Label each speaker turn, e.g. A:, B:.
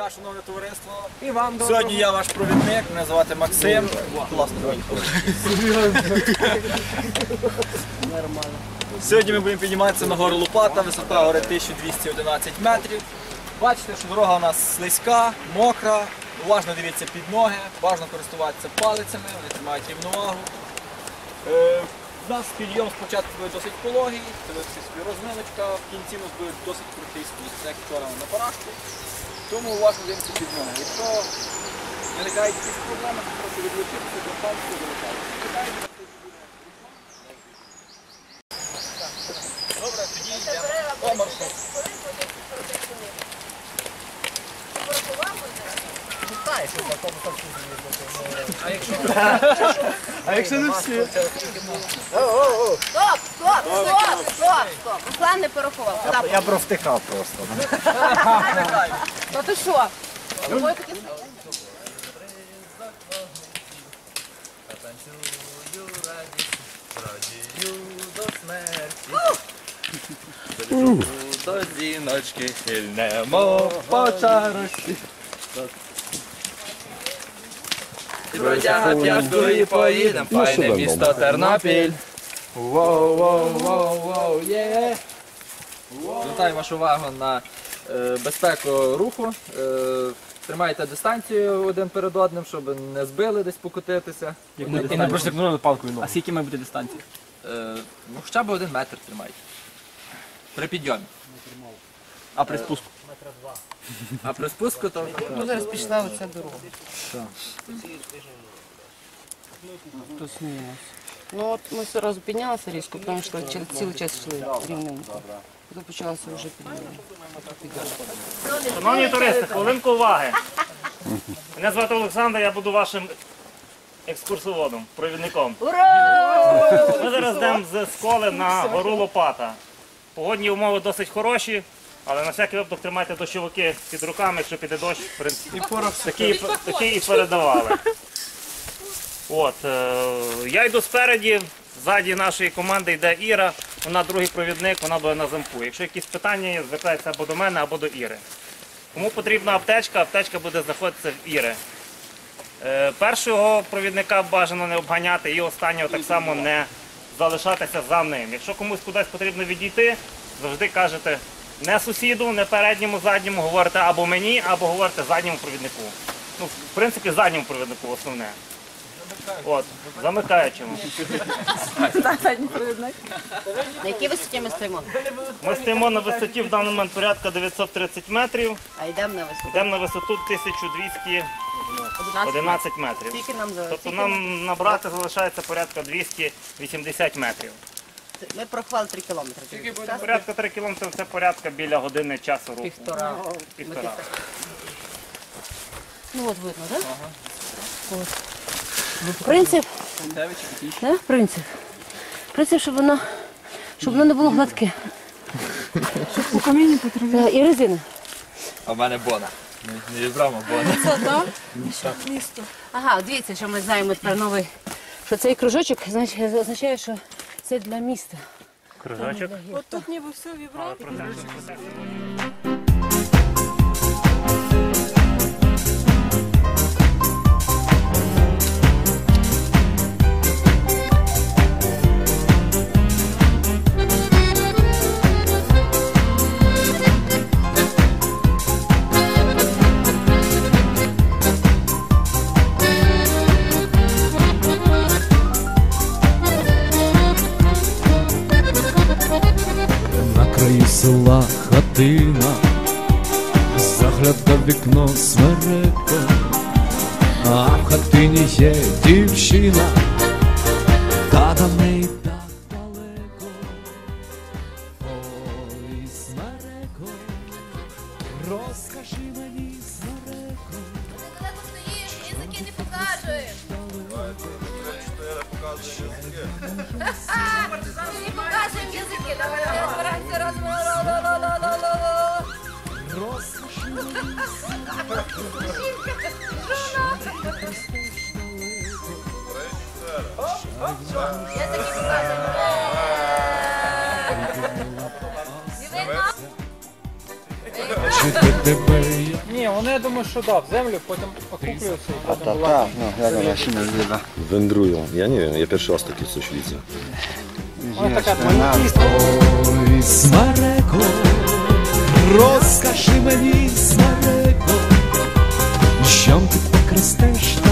A: дня, шановне товариство.
B: І вам доброго.
A: Сьогодні я ваш провідник, мене звати Максим. Класно. Сьогодні ми будемо підніматися на гору Лопата, висота гори 1211 метрів. Бачите, що дорога у нас слизька, мокра, уважно дивіться під ноги, важно користуватися палицями, вони тримають рівновагу. Е, У нас підйом спочатку буде досить пологий, це буде розминочка, в кінці у нас буде досить крутий спуск, як вчора на парашку. Тому уважно дивимося під ноги. Якщо виникають якісь проблеми, то просто відлучитися до палки залишатися. Добре, тоді йдемо по маршруту.
B: А якщо не всі?
C: Стоп, стоп, стоп, стоп, стоп. Руслан не порахував. Куди
B: Я провтикав просто.
C: Та ти що? Ой, таке
A: До зіночки хильнемо по чарочці. Бродяга п'яткою поїдем, файне місто Тернопіль. Воу, воу, воу, воу, є. Звертаю вашу увагу на е, безпеку руху. Е, Тримайте дистанцію один перед одним, щоб не збили десь покотитися.
B: І не проштикнули палкою ногу.
D: А скільки має бути дистанція?
A: Е, ну, хоча б один метр тримайте. При підйомі.
D: А при спуску?
A: А при спуску то
C: Ну, зараз пішла оця дорога. Ну от ми все разу піднялися різко, тому що ці- цілий час йшли рівненько. Тут почалося вже підйом.
E: Шановні туристи, хвилинку уваги. Мене звати Олександр, я буду вашим екскурсоводом, провідником.
C: Ура!
E: Ми зараз йдемо з сколи на гору Лопата. Погодні умови досить хороші, але на всякий випадок тримайте дощовики під руками, якщо піде дощ, в принципі, такі, такі і передавали. От, е, я йду спереді, ззаді нашої команди йде Іра, вона другий провідник, вона буде на замку. Якщо якісь питання є, звертайтеся або до мене, або до Іри. Кому потрібна аптечка, аптечка буде знаходитися в Іри. Е, першого провідника бажано не обганяти і останнього так само не залишатися за ним. Якщо комусь кудись потрібно відійти, завжди кажете не сусіду, не передньому, задньому, говорите або мені, або говорите задньому провіднику. Ну, в принципі, задньому провіднику основне. От, замикаючому.
C: На якій висоті ми стоїмо?
E: Ми стоїмо на висоті в даний момент порядка 930 метрів,
C: А йдемо на висоту.
E: йдемо на висоту 1211 метрів. Тобто нам набрати залишається порядка 280 метрів.
C: Ми прохвали 3 кілометри.
E: Порядка 3 кілометри це порядка біля години часу руху.
C: Півтора.
E: Півтора.
C: Ну от видно, так? От. Принцип. Да? Принцип. Принцип, щоб воно, щоб воно не було гладке. Щоб по камінню потрібно. І резина.
A: А в мене бона. Не вібрама бона.
C: Ага, дивіться, що ми знаємо тепер новий. Що цей кружочок значить, означає, що це для міста.
E: от
C: Тут ніби все вібрало.
F: Села хатина, загляда в вікно смереко, а в хатині є дівчина, та до неї так далеко. Ой, смереко, розкажи мені, смереко,
G: далеко стоїш, язики не покажеш. Не покажемо язики, давай Не видно?
F: я
H: Ні, вони я думаю, що да, в землю, потім окуплюються і потім була.
B: jak ona się nazywa?
I: Wędrują. Ja nie wiem, ja pierwszy raz takie coś.
H: Вона така
F: Ой, смереко, розкажи мені, смереко, чом ти так ростеш та